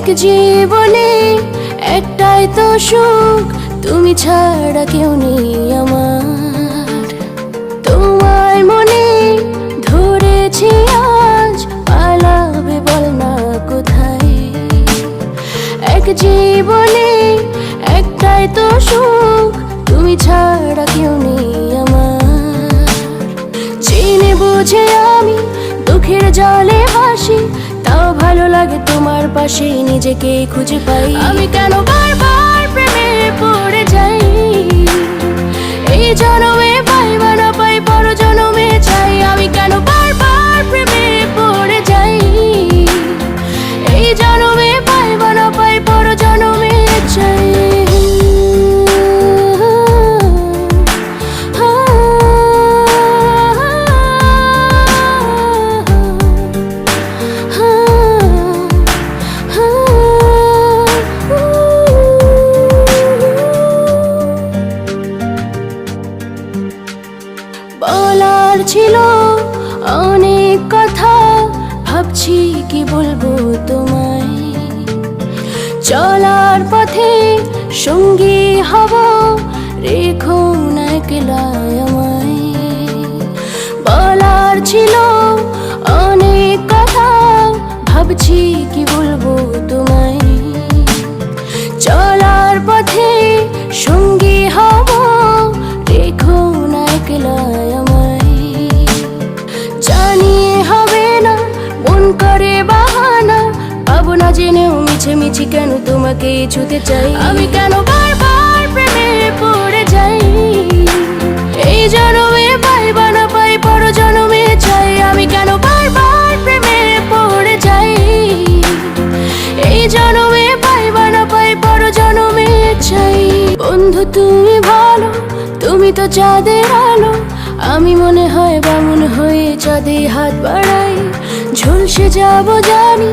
এক জীবনে, একটাই তো সুখ, তুমি ছাড়া কেউ নেই আমার। তোমায় মনে ধরেছে আজ, পালাবে বল না কোথায়। এক জীবনে, একটাই তো সুখ, তুমি ছাড়া কেউ নেই আমার। চিনে বুঝে আমি দুঃখের জলে ভালো লাগে তোমার পাশে নিজেকে খুঁজে পাই। আমি কেন বারবার প্রেমে পড়ে যাই? এই জনমে ছিল অনেক কথা, ভাবছি কি বলব তোমায়। চলার পথে সঙ্গী হব, রেখো না আমায়। বলার ছিল অনেক কথা, ভাবছি কি করে বাহানা? পাবো না জেনেও মিছে মিছি কেন তোমাকে ছুতে চাই? আমি কেন বারবার প্রেমে পড়ে যাই? এই জনমে পাই বা না পাই, পর জনমে চাই। আমি কেন বারবার প্রেমে পড়ে যাই? এই জনমে পাই বা না পাই, পর জনমে চাই। বন্ধু, তুমি ভালো, তুমি তো চাঁদের আলো। আমি মনে হয় বামুন হয়ে চাঁদে হাত বাড়াই। ঝলসে যাব জানি,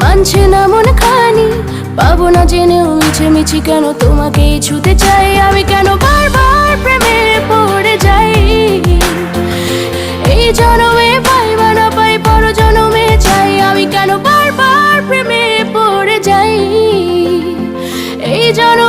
মানছে না মন খানি। পাবো না জেনে উলছে মিছি কেন তোমাকে ছুতে চাই। আমি কেন বারবার প্রেমে পড়ে যাই? এই জনমে পাই বা না পাই পর জনমে চাই। আমি কেন বারবার প্রেমে পড়ে যাই? এই জনমে